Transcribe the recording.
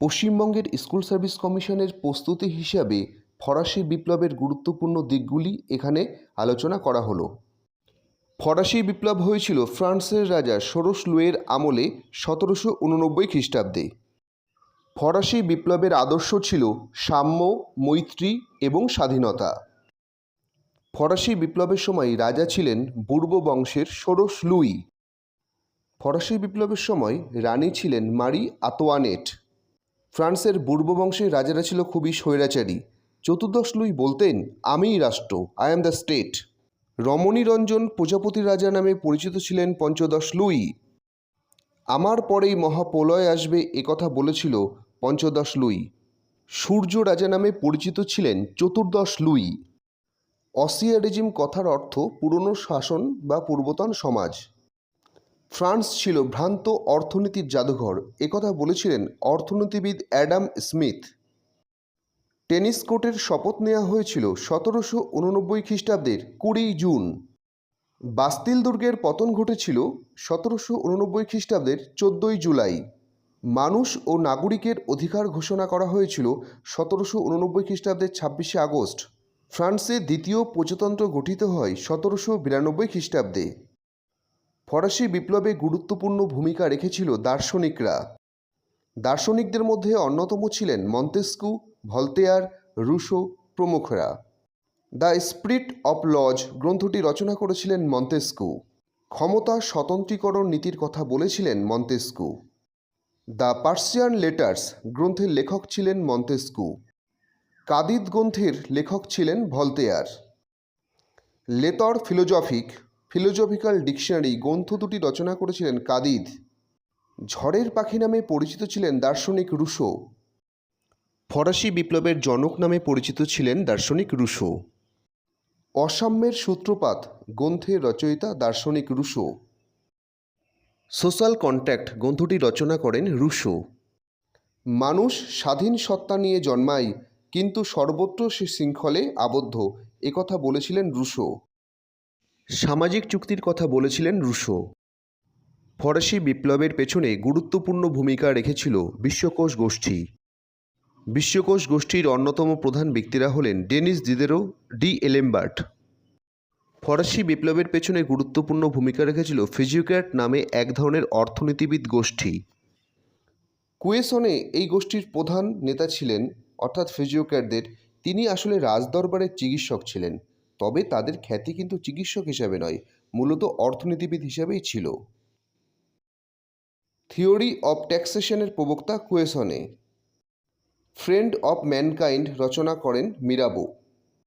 পশ্চিমবঙ্গের school service কমিশনের প্রস্তুতি হিসাবে ফরাসি বিপ্লবের গুরুত্বপূর্ণ দিকগুলি এখানে আলোচনা করা হলো। ফরাসি বিপ্লব হয়েছিল ফ্রান্সের রাজা ষোড়শ লুয়ের আমলে সতেরোশো উননব্বই খ্রিস্টাব্দে। ফরাসি বিপ্লবের আদর্শ ছিল সাম্য, মৈত্রী এবং স্বাধীনতা। ফরাসি বিপ্লবের সময় রাজা ছিলেন বুর্ব বংশের ষোড়শ লুই। ফরাসি বিপ্লবের সময় রানী ছিলেন মারি আতোয়ানেট। ফ্রান্সের পূর্ব বংশের রাজারা ছিল খুবই স্বৈরাচারী। চতুর্দশ লুই বলতেন, আমিই রাষ্ট্র আই অ্যাম দ্য স্টেট রমণীরঞ্জন প্রজাপতি রাজা নামে পরিচিত ছিলেন পঞ্চদশ লুই। আমার পরেই মহাপ্রলয় আসবে একথা বলেছিল পঞ্চদশ লুই। সূর্য রাজা নামে পরিচিত ছিলেন চতুর্দশ লুই। অসিয়ারিজম কথার অর্থ পুরনো শাসন বা পূর্বতন সমাজ। ফ্রান্স ছিল ভ্রান্ত অর্থনীতির জাদুঘর। একথা বলেছিলেন অর্থনীতিবিদ অ্যাডাম স্মিথ। টেনিস কোর্টের শপথ নেওয়া হয়েছিল সতেরোশো উননব্বই খ্রিস্টাব্দের কুড়ি জুন। বাস্তিল দুর্গের পতন ঘটেছিল সতেরোশো উননব্বই খ্রিস্টাব্দের চোদ্দোই জুলাই। মানুষ ও নাগরিকের অধিকার ঘোষণা করা হয়েছিল সতেরোশো উননব্বই খ্রিস্টাব্দের ছাব্বিশে আগস্ট। ফ্রান্সে দ্বিতীয় প্রজাতন্ত্র গঠিত হয় সতেরোশো বিরানব্বই খ্রিস্টাব্দে। ফরাসি বিপ্লবে গুরুত্বপূর্ণ ভূমিকা রেখেছিল দার্শনিকরা। দার্শনিকদের মধ্যে অন্যতম ছিলেন মন্তেস্কু, ভলতেয়ার, রুশো প্রমুখরা। দ্য স্প্রিট অফ লজ গ্রন্থটি রচনা করেছিলেন মন্তেস্কু। ক্ষমতা স্বতন্ত্রীকরণ নীতির কথা বলেছিলেন মন্তেস্কু। দ্য পার্সিয়ান লেটার্স গ্রন্থের লেখক ছিলেন মন্তেস্কু। কাদিদ গ্রন্থের লেখক ছিলেন ভলতেয়ার। লেতর ফিলোজফিক ফিলোজফিক্যাল ডিকশনারি গ্রন্থ দুটি রচনা করেছিলেন কাদিদ। ঝড়ের পাখি নামে পরিচিত ছিলেন দার্শনিক রুশো। ফরাসি বিপ্লবের জনক নামে পরিচিত ছিলেন দার্শনিক রুশো। অসাম্যের সূত্রপাত গ্রন্থের রচয়িতা দার্শনিক রুশো। সোশ্যাল কন্ট্যাক্ট গ্রন্থটি রচনা করেন রুশো। মানুষ স্বাধীন সত্তা নিয়ে জন্মায়, কিন্তু সর্বত্র সে শৃঙ্খলে আবদ্ধ একথা বলেছিলেন রুশো। সামাজিক চুক্তির কথা বলেছিলেন রুশো। ফরাসি বিপ্লবের পেছনে গুরুত্বপূর্ণ ভূমিকা রেখেছিল বিশ্বকোষ গোষ্ঠী। বিশ্বকোষ গোষ্ঠীর অন্যতম প্রধান ব্যক্তিরা হলেন ডেনিস দিদেরো ডি এলেম্বার্ট। ফরাসি বিপ্লবের পেছনে গুরুত্বপূর্ণ ভূমিকা রেখেছিল ফিজিওক্র্যাট নামে এক ধরনের অর্থনীতিবিদ গোষ্ঠী। কুয়েসনে এই গোষ্ঠীর প্রধান নেতা ছিলেন, অর্থাৎ ফিজিওক্যাটদের তিনি আসলে রাজদরবারের চিকিৎসক ছিলেন। তবে তাদের খ্যাতি কিন্তু চিকিৎসক হিসাবে নয়, মূলত অর্থনীতিবিদ হিসাবেই ছিল। থিওরি অব ট্যাক্সেশনের প্রবক্তা কুয়েশনে ফ্রেন্ড অব ম্যানকাইন্ড রচনা করেন মিরাবো।